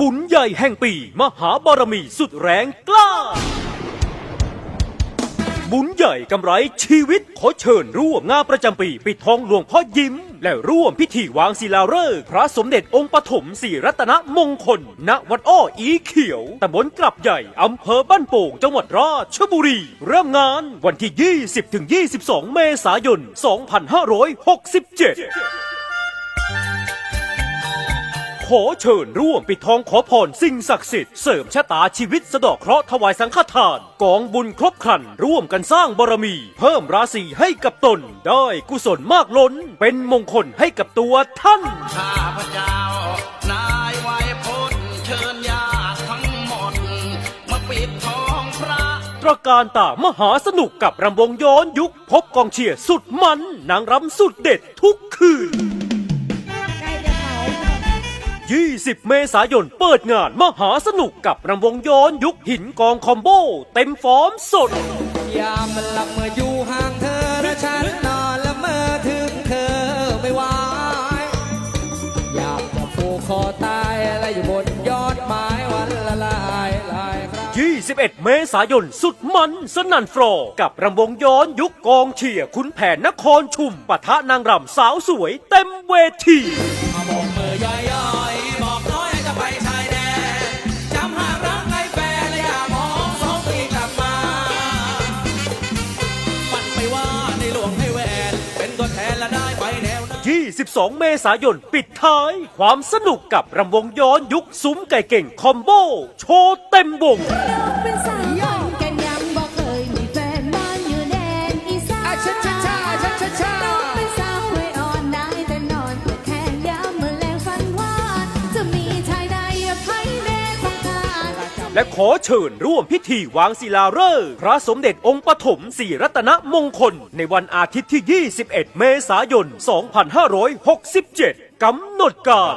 บุญใหญ่แห่งปี มหาบารมีสุดแรงกล้า บุญใหญ่กำไรชีวิตขอเชิญร่วมงานประจำปี ปิดทองหลวงพ่อยิ้ม และร่วมพิธีวางศิลาฤกษ์พระสมเด็จองค์ปฐมศรีรัตนมงคล ณวัดอ้ออีเขียวตำบลกลับใหญ่อำเภอบ้านโป่งจังหวัดราชบุรี เริ่มงานวันที่ 20-22 เมษายน 2567 ขอเชิญร่วมปิดทองขอพรสิ่งศักดิ์สิทธิ์เสริมชะตาชีวิตสะเดอกเคราะห์ถวายสังฆทาน กองบุญครบครัน ร่วมกันสร้างบารมี เพิ่มราศีให้กับตน ได้กุศลมากล้น เป็นมงคลให้กับตัวท่าน ข้าพเจ้า นายไวยพจน์เชิญญาติทั้งหมด มาปิดทองพระ ตระการตามหาสนุกกับรำวงย้อนยุค พบกองเชียร์สุดมันนางรำสุดเด็ดทุกคืน 20 เมษายน เปิดงานมหาสนุกกับรำวงย้อนยุคหินกองคอมโบ เต็มฟอร์มสด ยามมันหลับเมื่ออยู่ห่างเธอและฉันนอนและเมื่อถึงเธอไม่ไหวอยากจะผูกคอตายและอยู่บนยอดไม้วันละลายลายครั้ง21 เมษายนสุดมันสนั่นฟลอร์กับรำวงย้อนยุคกองเชียร์ขุนแผนนครชุมปะทะนางรำสาวสวยเต็มเวที 12 เมษายน ปิดท้าย ความสนุกกับรำวงย้อนยุคซุ้มไก่เก่งคอมโบ โชว์เต็มวง และขอเชิญร่วมพิธีวางศิลาฤกษ์พระสมเด็จองค์ปฐมศรีรัตนมงคล ในวันอาทิตย์ที่ 21 เมษายน 2567 กำหนดการ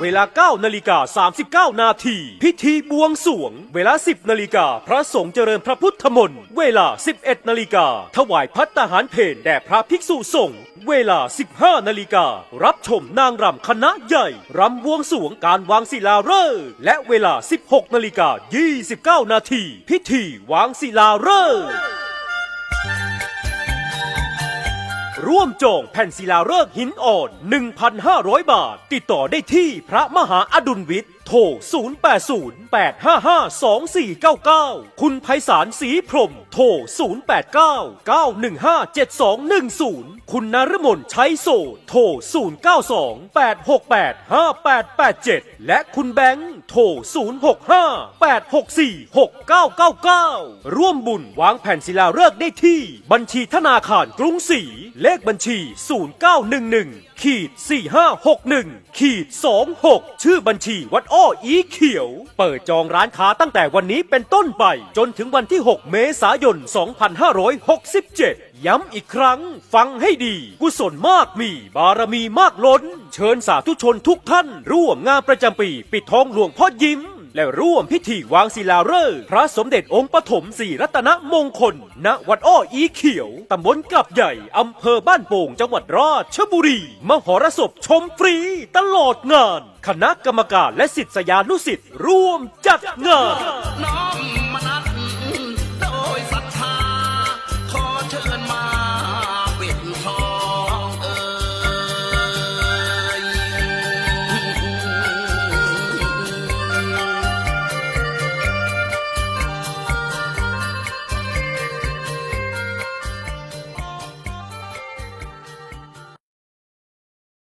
เวลา 9 นาฬิกา 39 นาที พิธีบวงสวง เวลา 10 นาฬิกา พระสงฆ์เจริญพระพุทธมนต์ เวลา 11 นาฬิกา ถวายพัตตาหารเพลแด่พระภิกษุสงฆ์ เวลา 15 นาฬิกา รับชมนางรำคณะใหญ่ รำบวงสรวงการวางศิลาฤกษ์และเวลา 16 นาฬิกา 29 นาที พิธีวางศิลาฤกษ์ ร่วมจองแผ่นศิลาฤกษ์หินอ่อน 1,500 บาท ติดต่อได้ที่พระมหาอดุลวิทย์ โทร 0808552499 คุณไพศาลศรีพรม โทร 0899157210 คุณนรมนชัยโสโทร 0928685887 และคุณแบงค์โทร 0658646999 ร่วมบุญวางแผ่นศิลาฤกษ์ได้ที่ บัญชีธนาคารกรุงศรี เลขบัญชี 0911ขีด4561ขีด26 ชื่อบัญชีวัดอ้ออีเขียว เปิดจองร้านค้าตั้งแต่วันนี้เป็นต้นไป จนถึงวันที่ 6 เมษายน 2567 ย้ำอีกครั้ง ฟังให้ดี กุศลมากมีบารมีมากล้น เชิญสาธุชนทุกท่าน ร่วมงานประจำปี ปิดทองหลวงพ่อยิ้ม และร่วมพิธีวางศิลาฤกษ์พระสมเด็จองค์ปฐมศรีรัตนมงคล ณ วัดอ้ออีเขียว ตำบลกลับใหญ่ อำเภอบ้านโป่งจังหวัดราชบุรี มหรสพชมฟรีตลอดงาน คณะกรรมการและศิษยานุศิษย์ร่วมจัดงาน